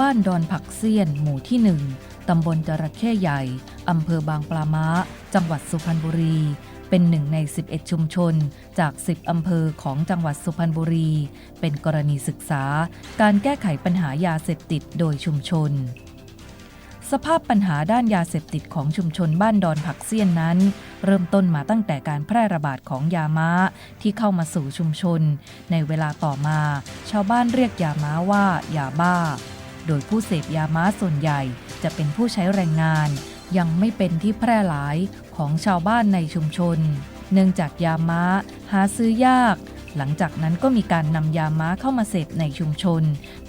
บ้านดอนผักเซียน หมู่ที่หนึ่งตำบลจระเข้ใหญ่ อำเภอบางปลาม้า จังหวัดสุพรรณบุรี เป็นหนึ่งใน 11 ชุมชน จาก 10 อำเภอของจังหวัดสุพรรณบุรี เป็นกรณีศึกษา การแก้ไขปัญหายาเสพติดโดยชุมชน สภาพปัญหาด้านยาเสพติดของชุมชนบ้านดอนผักเซียนนั้น เริ่มต้นมาตั้งแต่การแพร่ระบาดของยาม้าที่เข้ามาสู่ชุมชน ในเวลาต่อมา ชาวบ้านเรียกยาม้าว่ายาบ้า โดยผู้เสพยาม้าส่วนใหญ่จะเป็นผู้ใช้แรงงาน ยังไม่เป็นที่แพร่หลายของชาวบ้านในชุมชน เนื่องจากยาม้าหาซื้อยาก หลังจากนั้นก็มีการนำยาม้าเข้ามาเสพในชุมชน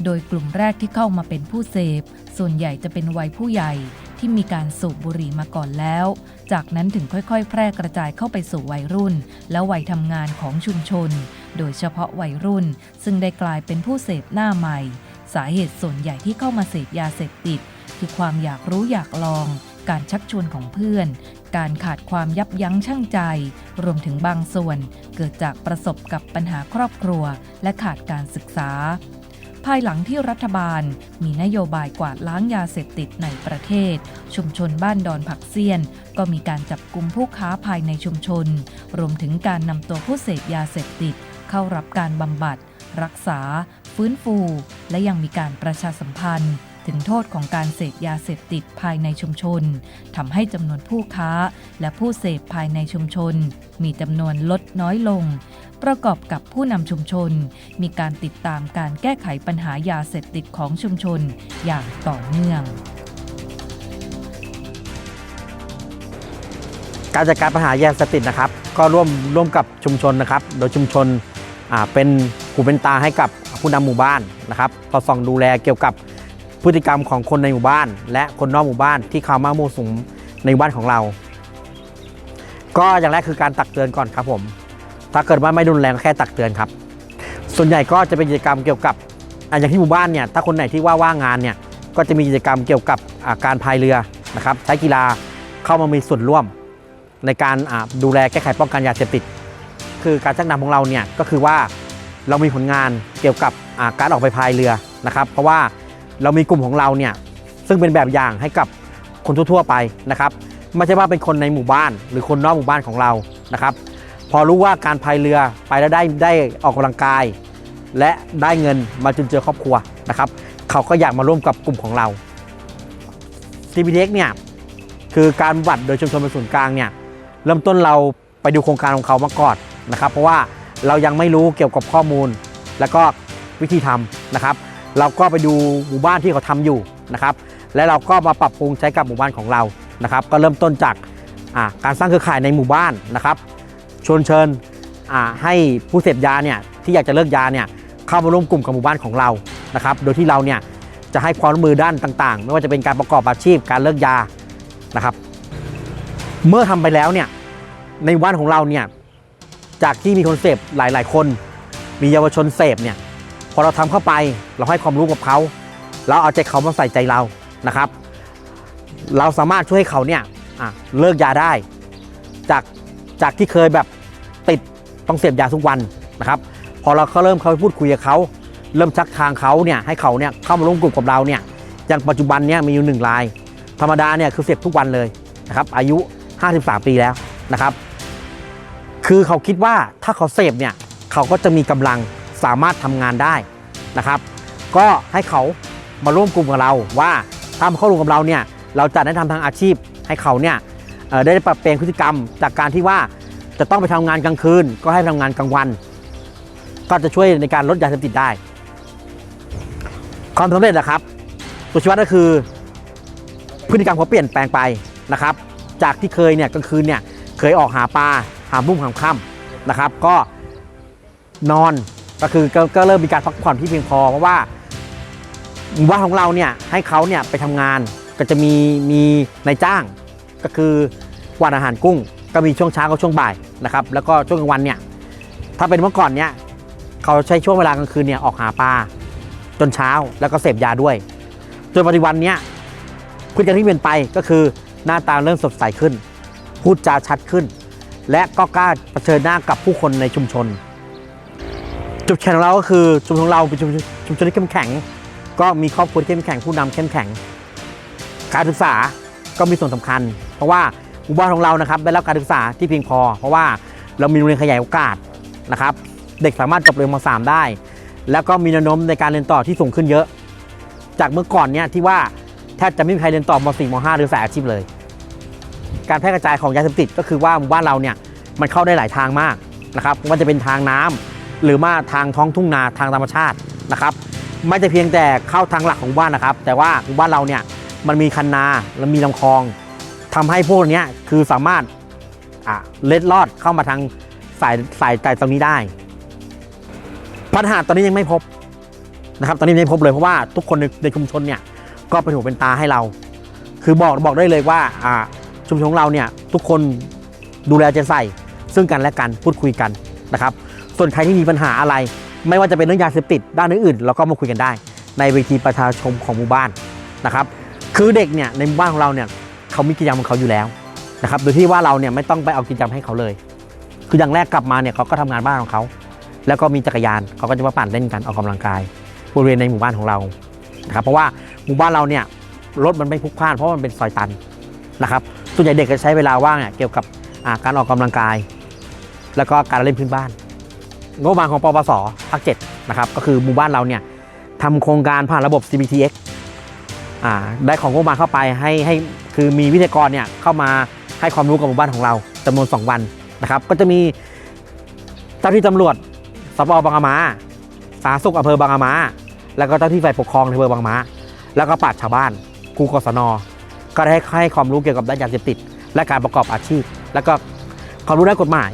โดยกลุ่มแรกที่เข้ามาเป็นผู้เสพ ส่วนใหญ่จะเป็นวัยผู้ใหญ่ที่มีการสูบบุหรี่มาก่อนแล้ว จากนั้นถึงค่อยๆ แพร่กระจายเข้าไปสู่วัยรุ่น และวัยทำงานของชุมชน โดยเฉพาะวัยรุ่น ซึ่งได้กลายเป็นผู้เสพหน้าใหม่ สาเหตุส่วนใหญ่ที่เข้ามาเสพยาเสพติด คือความอยากรู้อยากลอง การชักชวนของเพื่อน การขาดความยับยั้งชั่งใจ รวมถึงบางส่วน เกิดจากประสบกับปัญหาครอบครัว และขาดการศึกษา ภายหลังที่รัฐบาล มีนโยบายกวาดล้างยาเสพติดในประเทศ ชุมชนบ้านดอนผักเซียน ก็มีการจับกลุ่มผู้ค้าภายในชุมชน รวมถึงการนำตัวผู้เสพยาเสพติด เข้ารับการบำบัด รักษา ฟื้นฟู และยังมีการประชาสัมพันธ์ ถึงโทษของการเสพยาเสพติดภายในชุมชนทำให้จำนวนผู้ค้าและผู้เสพภายในชุมชน มีจำนวนลดน้อยลง ประกอบกับผู้นำชุมชน มีการติดตามการแก้ไขปัญหายาเสพติดของชุมชนอย่างต่อเนื่องการจัดการปัญหายาเสพติดนะครับ ก็ร่วมร่วมกับชุมชนนะครับ โดยชุมชน เป็นหูเป็นตาให้กับผู้นำหมู่บ้านนะครับสอดส่องดูแลเกี่ยวกับพฤติกรรมของคนในหมู่บ้าน และคนนอกหมู่บ้านที่เข้ามามั่วสุมในบ้านของเรา ก็อย่างแรกคือการตักเตือนก่อนครับผม ถ้าเกิดว่าไม่รุนแรงแค่ตักเตือนครับ ส่วนใหญ่ก็จะเป็นกิจกรรมเกี่ยวกับอย่างที่หมู่บ้านเนี่ยถ้าคนไหนที่ว่าว่างงานเนี่ยก็จะมีกิจกรรมเกี่ยวกับการพายเรือนะครับ ใช้กีฬาเข้ามามีส่วนร่วม ในการดูแลแก้ไขป้องกันยาเสพติด คือการชักนำของเราเนี่ยก็คือว่าเรามีผลงานเกี่ยวกับาการออกไปพายเรือนะครับเพราะว่าเรามีกลุ่มของเราเนี่ยซึ่งเป็นแบบอย่างให้กับคนทั่วๆไปนะครับไม่ใช่ว่าเป็นคนในหมู่บ้าน หรือคนนอกหมู่บ้านของเรานะครับ พอรู้ว่าการพายเรือไปแล้วได้ได้ออกกำลังกาย และได้เงินมาจุนเจือครอบครัวนะครับ เขาก็อยากมาร่วมกับกลุ่มของเรา TPTX เนี่ยคือการบำบัดโดยชุมชนเป็นศูนย์กลางเนี่ยเริ่มต้นเราไปดูโครงการของเขามาก่อน นะครับ เพราะว่าเรายังไม่รู้เกี่ยวกับข้อมูล แล้วก็วิธีทำนะครับ เราก็ไปดูหมู่บ้านที่เขาทำอยู่นะครับ และเราก็มาปรับปรุงใช้กับหมู่บ้านของเรานะครับ ก็เริ่มต้นจากการสร้างเครือข่ายในหมู่บ้านนะครับชวนเชิญให้ผู้เสพยาเนี่ยที่อยากจะเลิกยาเนี่ยเข้ามาร่วมกลุ่มกับหมู่บ้านของเรานะครับ โดยที่เราเนี่ยจะให้ความร่วมมือด้านต่างๆ ไม่ว่าจะเป็นการประกอบอาชีพการเลิกยานะครับ เมื่อทำไปแล้วเนี่ยในหมู่บ้านของเราเนี่ย จากที่มีคนเสพหลาย ๆ คน มีเยาวชนเสพเนี่ยพอเราทำเข้าไปเราให้ความรู้กับเขาเราเอาใจเขามาใส่ใจเรานะครับ เราสามารถช่วยให้เขาเนี่ยเลิกยาได้ จากจากที่เคยแบบติดต้องเสพยาทุกวันนะครับ พอเราก็เริ่มเขาพูดคุยกับเขาเริ่มชักทางเขาเนี่ยให้เขาเนี่ยเข้ามาร่วมกลุ่มกับเราเนี่ยอย่างปัจจุบันเนี่ยมีอยู่หนึ่งราย ธรรมดาเนี่ยคือเสพทุกวันเลยนะครับอายุ 53 ปีแล้วนะครับ คือเขาคิดว่าถ้าเขาเสพเนี่ยเขาก็จะมีกำลังสามารถทำงานได้นะครับ ก็ให้เขามาร่วมกลุ่มกับเราว่าถ้ามาเข้าร่วมกับเราเนี่ยเราจะได้ทำทางอาชีพให้เขาเนี่ยได้ปรับเปลี่ยนพฤติกรรม จากการที่ว่าจะต้องไปทำงานกลางคืน ก็ให้ไปทำงานกลางวัน ก็จะช่วยในการลดยาเสพติดได้ ความสำเร็จนะครับตัวชี้วัดก็คือพฤติกรรมเขาเปลี่ยนแปลงไปนะครับ จากที่เคยเนี่ยกลางคืนเนี่ยเคยออกหาปลา หาบุ้งหาค่ำนะครับ ก็นอนก็คือก็ก็เริ่มมีการพักผ่อนที่เพียงพอเพราะว่าหมู่บ้านของเราเนี่ยให้เขาเนี่ยไปทำงานก็จะมีมีนายจ้าง ก็คือวาดอาหารกุ้ง ก็มีช่วงเช้ากับช่วงบ่ายนะครับ แล้วก็ช่วงกลางวันเนี่ยถ้าเป็นเมื่อก่อนเนี่ยเขาใช้ช่วงเวลากลางคืนเนี่ยออกหาปลาจนเช้าแล้วก็เสพยาด้วยจนปัจจุบันเนี้ยพฤติกรรมที่เปลี่ยนไปก็คือหน้าตาเริ่มสดใสขึ้น พูดจาชัดขึ้น และก็กล้าเผชิญหน้ากับผู้คนในชุมชน จุดแข็งของเราก็คือชุมชนของเราเป็นชุมชนชุมชนที่เข้มแข็ง ก็มีครอบครัวที่เข้มแข็งผู้นำเข้มแข็ง การศึกษาก็มีส่วนสำคัญ เพราะว่าหมู่บ้านของเรานะครับได้รับการศึกษาที่เพียงพอ เพราะว่าเรามีโรงเรียนขยายโอกาสนะครับ เด็กสามารถจบเรียนม .3 ได้ แล้วก็มีแนวโน้มในการเรียนต่อที่สูงขึ้นเยอะ จากเมื่อก่อนเนี่ยที่ว่าแทบจะไม่มีใครเรียนต่อม .4 ม .5 หรือสายอาชีพเลย การแพร่กระจายของยาเสพติดก็คือว่าหมู่บ้านเราเนี่ยมันเข้าได้หลายทางมากนะครับว่าจะเป็นทางน้ำหรือว่าทางท้องทุ่งนาทางธรรมชาตินะครับไม่จะเพียงแต่เข้าทางหลักของบ้านนะครับ แต่ว่าหมู่บ้านเราเนี่ยมันมีคันนาและมีลำคลองทำให้พวกนี้คือสามารถเล็ดลอดเข้ามาทางสายสายไกลตรงนี้ได้ปัญหาตอนนี้ยังไม่พบนะครับตอนนี้ยังไม่พบเลยเพราะว่าทุกคนในชุมชนเนี่ยก็เป็นหูเป็นตาให้เรา คือบอกบอกได้เลยว่า ชุมชนของเราเนี่ยทุกคนดูแลใจใส่ ซึ่งกันและกันพูดคุยกันนะครับ ส่วนใครที่มีปัญหาอะไร ไม่ว่าจะเป็นเรื่องยาเสพติดด้านอื่นๆเราก็มาคุยกันได้ ในเวทีประชาชนของหมู่บ้านนะครับคือเด็กเนี่ยในหมู่บ้านของเราเนี่ยเขามีกิจกรรมของเขาอยู่แล้วนะครับโดยที่ว่าเราเนี่ยไม่ต้องไปเอากิจกรรมให้เขาเลย คืออย่างแรกกลับมาเนี่ยเขาก็ทำงานบ้านของเขาแล้วก็มีจักรยานเขาก็จะมาปั่นเล่นกันออกกำลังกายบริเวณในหมู่บ้านของเรานะครับเพราะว่าหมู่บ้านเราเนี่ยรถมันไม่พลุกพล่านเพราะมันเป็นซอยตันนะครับ ส่วนใหญ่เด็กจะใช้เวลาว่างเนี่ยเกี่ยวกับการออกกำลังกาย แล้วก็การเล่นพื้นบ้าน งบประมาณของปปสภาค7นะครับก็คือหมู่บ้านเราเนี่ยทำโครงการผ่านระบบ CBTX อ่าได้ของงบประมาณเข้าไปให้ให้คือมีวิทยากรเนี่ยเข้ามาให้ความรู้กับหมู่บ้านของเราจำนวน 2 วันนะครับ ก็จะมีเจ้าที่ตำรวจสปบางอามาสาธาสุขอำเภอบางอามา แล้วก็เจ้าที่ฝ่ายปกครองอำเภอบางมา แล้วก็ปราชญ์ชาวบ้านครูกศน ก็ได้ให้ความรู้เกี่ยวกับด้านยาเสพติด และการประกอบอาชีพ แล้วก็ความรู้ด้านกฎหมาย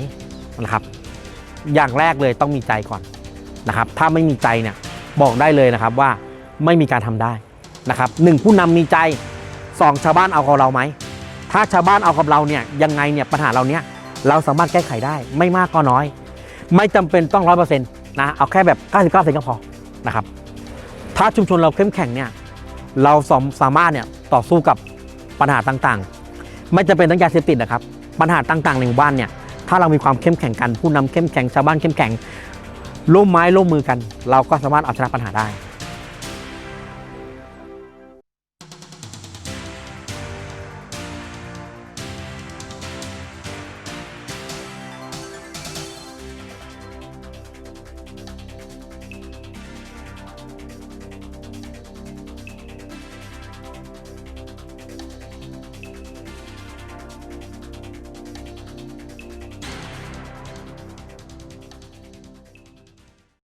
นะครับ อย่างแรกเลยต้องมีใจก่อนนะครับ ถ้าไม่มีใจเนี่ยบอกได้เลยนะครับว่าไม่มีการทำได้นะครับหนึ่งผู้นำมีใจสองชาวบ้านเอากับเราไหมถ้าชาวบ้านเอากับเราเนี่ยยังไงเนี่ยปัญหาเราเนี่ยเราสามารถแก้ไขได้ไม่มากก็น้อย ไม่จำเป็นต้องร้อยเปอร์เซ็นต์นะเอาแค่แบบ 99เซนก็พอนะครับถ้าชุมชนเราเข้มแข็งเนี่ยเราสามารถเนี่ยต่อสู้กับ ปัญหาต่างๆ ไม่จะเป็นต้งยาเสพติดนะครับ ปัญหาต่างๆในหมู่บ้านเนี่ยถ้าเรามีความเข้มแข็งกันผู้นำเข้มแข็งชาวบ้านเข้มแข็งร่วมไม้ร่วมมือกัน เราก็สามารถเอาชนะปัญหาได้